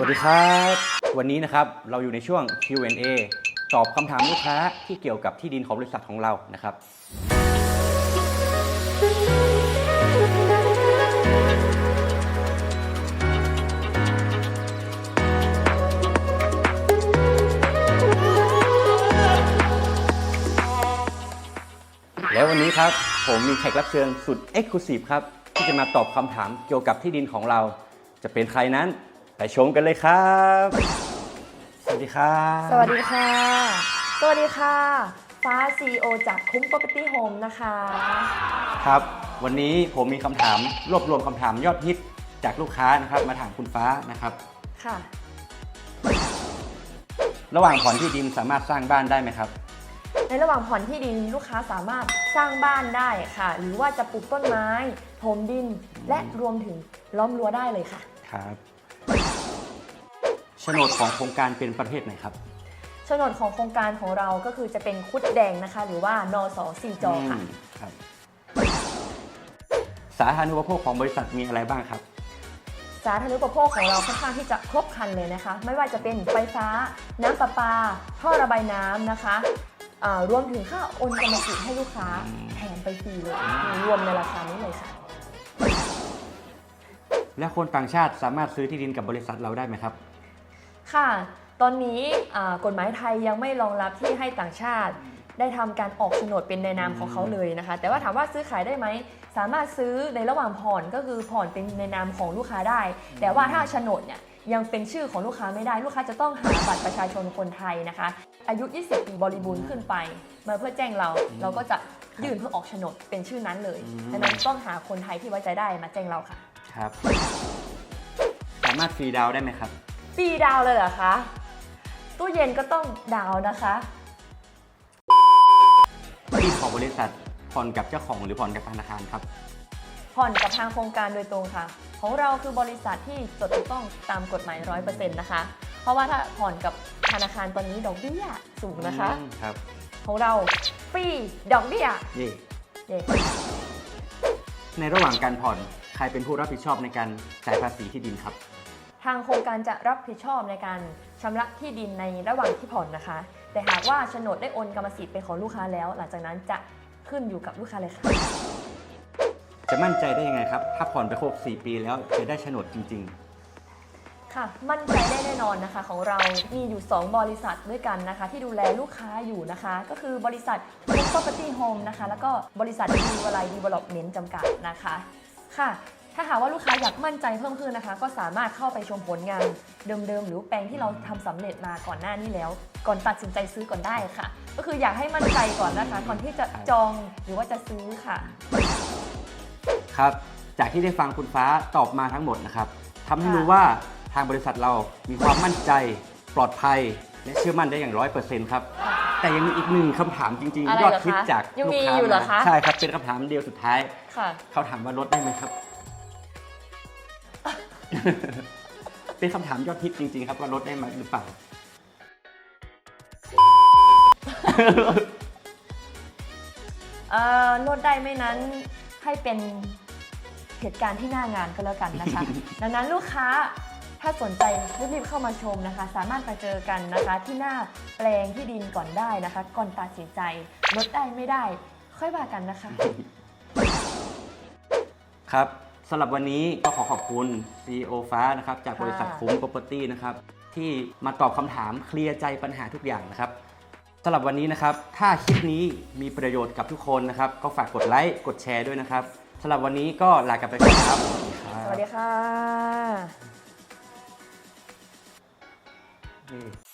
วัสดีครับ วันนี้นะครับเราอยู่ในช่วง Q&A ตอบคำถามลูกค้าที่เกี่ยวกับที่ดินของบริษัทของเรานะครับ แล้ววันนี้ครับผมมีแขกรับเชิญสุด Exclusive ครับ ที่จะมาตอบคำถามเกี่ยวกับที่ดินของเรา จะเป็นใครนั้น ไปชมกันเลยครับ สวัสดีครับ สวัสดีค่ะ สวัสดีค่ะ ฟ้า CEO จากคุ้ม Property Home นะคะ ครับ วันนี้ผมมีคำถามรวบรวมคำถามยอดฮิตจากลูกค้านะครับ มาถามคุณฟ้านะครับ ค่ะ ระหว่างผ่อนที่ดินสามารถสร้างบ้านได้ไหมครับ ในระหว่างผ่อนที่ดินลูกค้าสามารถสร้างบ้านได้ค่ะ หรือว่าจะปลูกต้นไม้ถมดินและรวมถึงล้อมรั้วได้เลยค่ะ ครับโฉ นดของโครงการเป็นประเภทไหนครับ โฉนดของโครงการของเราก็คือจะเป็นคุดแดงนะคะ หรือว่านสสี่จอค่ะ มครับ สาธารณูปโภคของบริษัทมีอะไรบ้างครับ สาธารณูปโภคของเราค่อนข้างที่จะครบครันเลยนะคะ ไม่ว่าจะเป็นไฟฟ้า น้ำประปา ท่อระบายน้ำนะคะอ่ารวมถึงค่าโอนกรรมสิทธิ์ให้ลูกค้าแถมไปฟรีเลยรวมในราคานี้เลยค่ะ และคนต่างชาติสามารถซื้อที่ดินกับบริษัทเราได้ไหมครับ ค่ะ ตอนนี้อ่ากฎหมายไทยยังไม่รองรับที่ให้ต่างชาติ ได้ทำการออกโฉนดเป็นในนามของเขาเลยนะคะ แต่ว่าถามว่าซื้อขายได้ไหม สามารถซื้อในระหว่างผ่อนก็คือผ่อนเป็นในนามของลูกค้าได้ แต่ว่าถ้าโฉนดเนี่ยยังเป็นชื่อของลูกค้าไม่ได้ ลูกค้าจะต้องหาบัตรประชาชนคนไทยนะคะ อายุ 20 ปีบริบูรณ์ขึ้นไป มาเพื่อแจ้งเรา เราก็จะยื่นเพื่อออกโฉนดเป็นชื่อนั้นเลยอืมดังนั้นต้องหาคนไทยที่ไว้ใจได้มาแจ้งเราค่ะ ครับ สามารถฟรีดาวน์ได้ไหมครับ ฟรีดาวน์เลยเหรอคะ ตู้เย็นก็ต้องดาวน์นะคะ ที่ดินของบริษัทผ่อนกับเจ้าของหรือผ่อนกับธนาคารครับ ผ่อนกับทางโครงการโดยตรงค่ะ ของเราคือบริษัทที่จดถูกต้องตามกฎหมาย100%นะคะ เพราะว่าถ้าผ่อนกับธนาคารตอนนี้ดอกเบี้ยสูงนะคะ อืมครับ ของเราฟรีดอกเบี้ยเย่เย้ในระหว่างการผ่อน ใครเป็นผู้รับผิดชอบในการจ่ายภาษีที่ดินครับ ทางโครงการจะรับผิดชอบในการชำระที่ดินในระหว่างที่ผ่อนนะคะ แต่หากว่าโฉนดได้โอนกรรมสิทธิ์เป็นของลูกค้าแล้ว หลังจากนั้นจะขึ้นอยู่กับลูกค้าเลยค่ะ จะมั่นใจได้ยังไงครับ ถ้าผ่อนไปครบ 4 ปีแล้วจะได้โฉนดจริงค่ะ มั่นใจได้แน่นอนนะคะของเรามีอยู่ 2 บริษัทด้วยกันนะคะ ที่ดูแลลูกค้าอยู่นะคะ ก็คือบริษัท Property Home นะคะ แล้วก็บริษัทดีวลาย Development จำกัดนะคะค่ะ ถ้าหากว่าลูกค้าอยากมั่นใจเพิ่มขึ้นนะคะ ก็สามารถเข้าไปชมผลงานเดิมๆ หรือแปลงที่เราทำสำเร็จมาก่อนหน้านี้แล้ว ก่อนตัดสินใจซื้อก่อนได้ค่ะ ก็คืออยากให้มั่นใจก่อนนะคะก่อนที่จะจองหรือว่าจะซื้อค่ะๆครับ จากที่ได้ฟังคุณฟ้าตอบมาทั้งหมดนะครับทำให้ค่ะรู้ว่าทางบริษัทเรามีความมั่นใจ ปลอดภัย และเชื่อมั่นได้อย่างร้อยเปอร์เซ็นต์ครับแต่ยังมีอีกหนึ่งคำถามจริงอะไรๆยอดเหรอคะคิดจากยังลูกมีค้าอยู่เหรอมาคะใช่ครับเป็นคำถามเดียวสุดท้ายค่ะเขาถามว่าลดได้ไหมครับ เป็นคำถามยอดฮิตจริง ๆ ครับว่าลดได้ไหมหรือเปล่า เอ่อลดได้ไม่นั้นให้เป็นเหตุการณ์ที่หน้างานก็แล้วกันนะคะ ดังนั้นลูกค้าถ้าสนใจรีบๆเข้ามาชมนะคะ สามารถมาเจอกันนะคะ ที่หน้าแปลงที่ดินก่อนได้นะคะ ก่อนตัดสินใจลดได้ไม่ได้ ค่อยว่ากันนะคะ ครับ สำหรับวันนี้ก็ขอขอบคุณ CEO ฟ้านะครับจากบริษัทค่ะคุ้ม Property นะครับที่มาตอบคำถามเคลียร์ใจปัญหาทุกอย่างนะครับสำหรับวันนี้นะครับ ถ้าคลิปนี้มีประโยชน์กับทุกคนนะครับ ก็ฝากกดไลค์กดแชร์ด้วยนะครับสำหรับวันนี้ก็ลากันไปก่อนครับ สวัสดีค่ะนี่